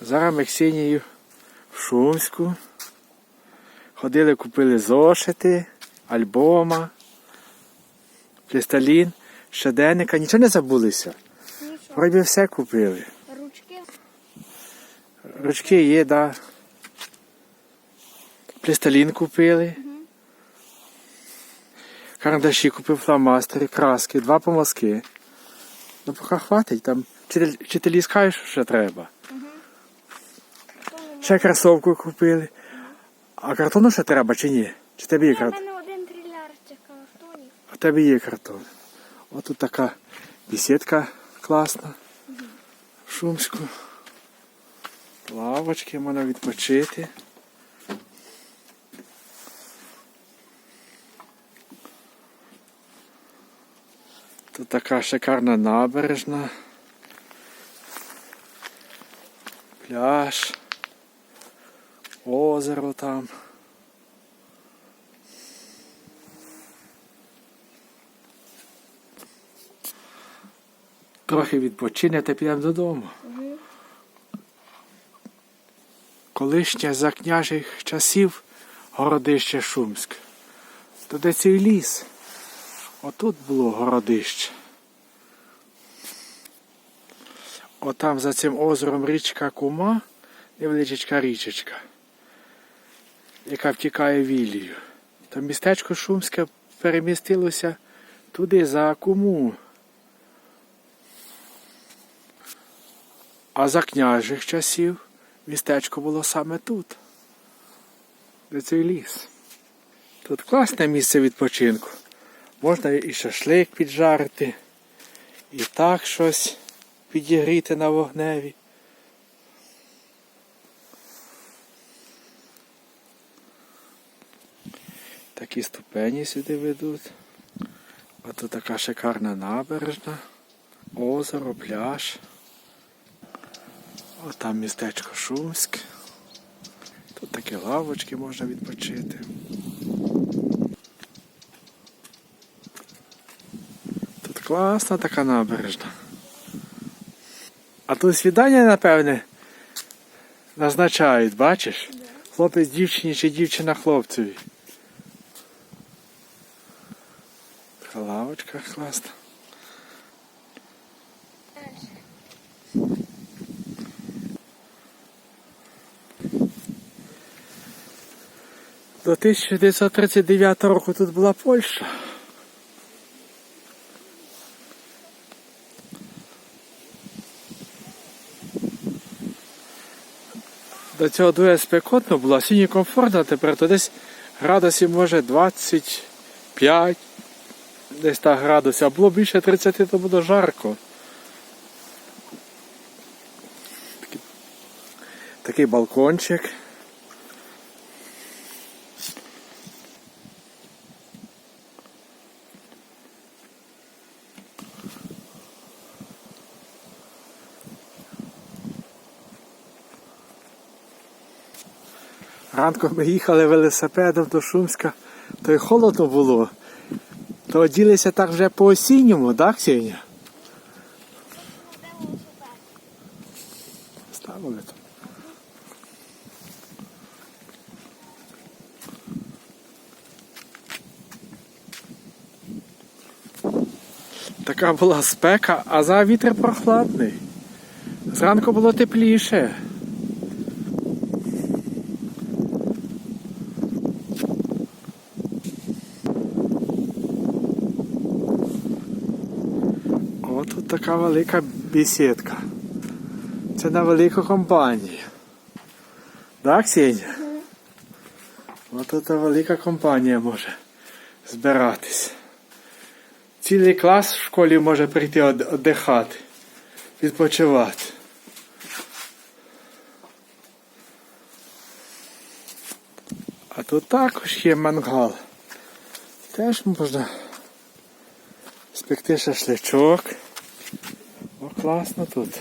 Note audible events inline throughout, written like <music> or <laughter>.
Зараз ми Ксенією в Шумську. Ходили, купили зошити, альбома, плісталін, щоденника. Нічого не забулися. Вроді все купили. Ручки. Ручки є, да. Плісталін купили. Карандаші купив фломастери, краски, два помазки. Ну, поки хватить, там вчителі скажуть, що ще треба. Ще кросовку купили. А картону ще треба чи ні? Чи тебе є У мене один трилярчик картонів. А в тебе є картон. Ось тут така бесідка класна. В Шумську. Лавочки, можна відпочити. Тут така шикарна набережна. Пляж. Озеро там. Трохи відпочинете, підемо додому. Колишнє за княжих часів городище Шумськ. То де цей ліс? Отут було городище. Отам за цим озером річка Кума, невеличка річечка, яка втікає віллію. То містечко Шумське перемістилося туди за Куму. А за княжих часів містечко було саме тут, де цей ліс. Тут класне місце відпочинку. Можна і шашлик піджарити, і так щось підігріти на вогневі. Такі ступені сюди ведуть. А тут така шикарна набережна, озеро, пляж. О, там містечко Шумськ. Тут такі лавочки можна відпочити. Тут класна така набережна. А тут свідання, напевне, назначають, бачиш? Хлопець дівчині чи дівчина хлопцеві. Така класна. До 1939 року тут була Польща. До цього дуже спекотно було, сьогодні комфортно, тепер то десь градусів може 25, десь так градусів, а було більше 30, то було жарко. Такий, такий балкончик. Ранком ми їхали велосипедом до Шумська, то й холодно було. То оділися так вже по осінньому, так, Ксенія? Ставили там. Така була спека, а за вітер прохладний. Зранку було тепліше. О, тут така велика бесідка. Це на велику компанію. Так, Ксенія? Ось тут велика компанія може збиратись. Цілий клас в школі може прийти віддихати, відпочивати. А тут також є мангал. Теж можна спекти шашличок. Класно тут.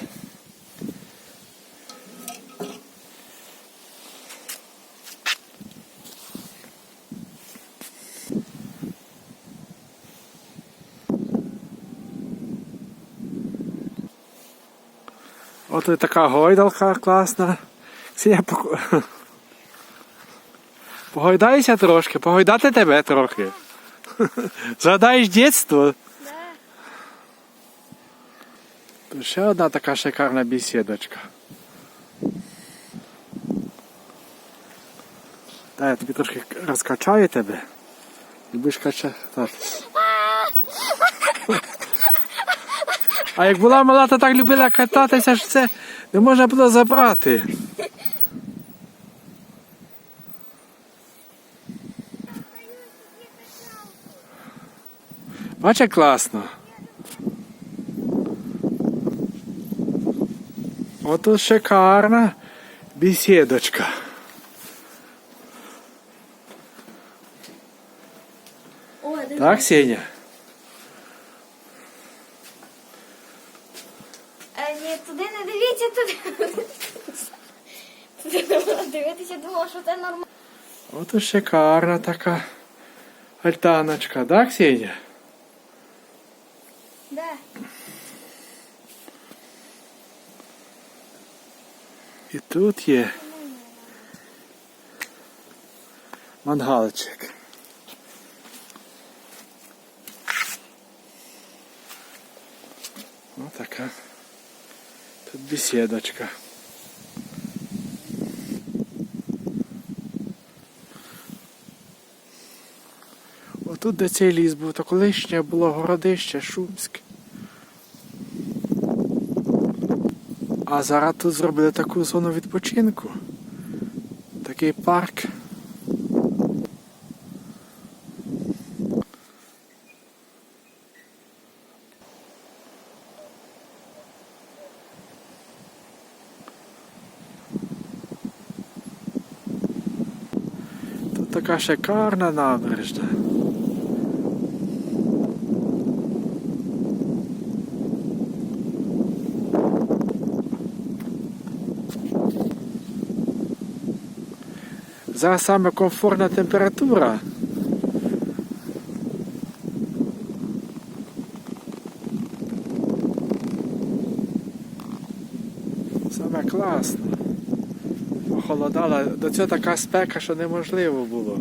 От і така гойдалка класна. Ксеня, поко- <laughs> погойдайся трошки, погойдати тебе трохи. <laughs> Згадаєш дитинство? Да. Тут ще одна така шикарна бесідочка. Дай я тобі трошки розкачаю тебе. І будеш качати. А як була мала, то так любила кататися, що це не можна було забрати. Бачиш, класно. Ото шикарна бесідочка. Так, Сеня? Е, ні, туди не дивіться, туди. Туди не було дивитися, думала, що це нормально. Ото шикарна така альтаночка, так, Сеня? Де? І тут є мангалчик. Ось така. Тут бесідочка. Отут, де цей ліс був, то колишнє було городище Шумське. А зараз тут зробили таку зону відпочинку. Такий парк. Тут така шикарна набережна. Зараз саме комфортна температура. Саме класно. Похолодало. До цього така спека, що неможливо було.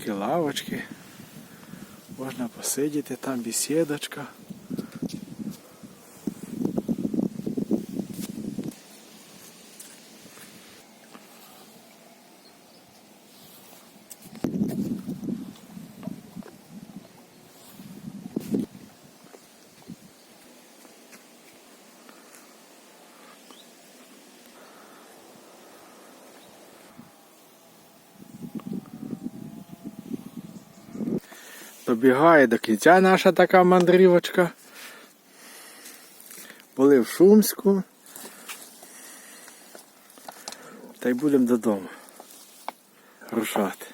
Такі лавочки. Можна посидіти, там бесідочка. Добігає до кінця наша така мандрівочка. Були в Шумську. Та й будемо додому. Рушати.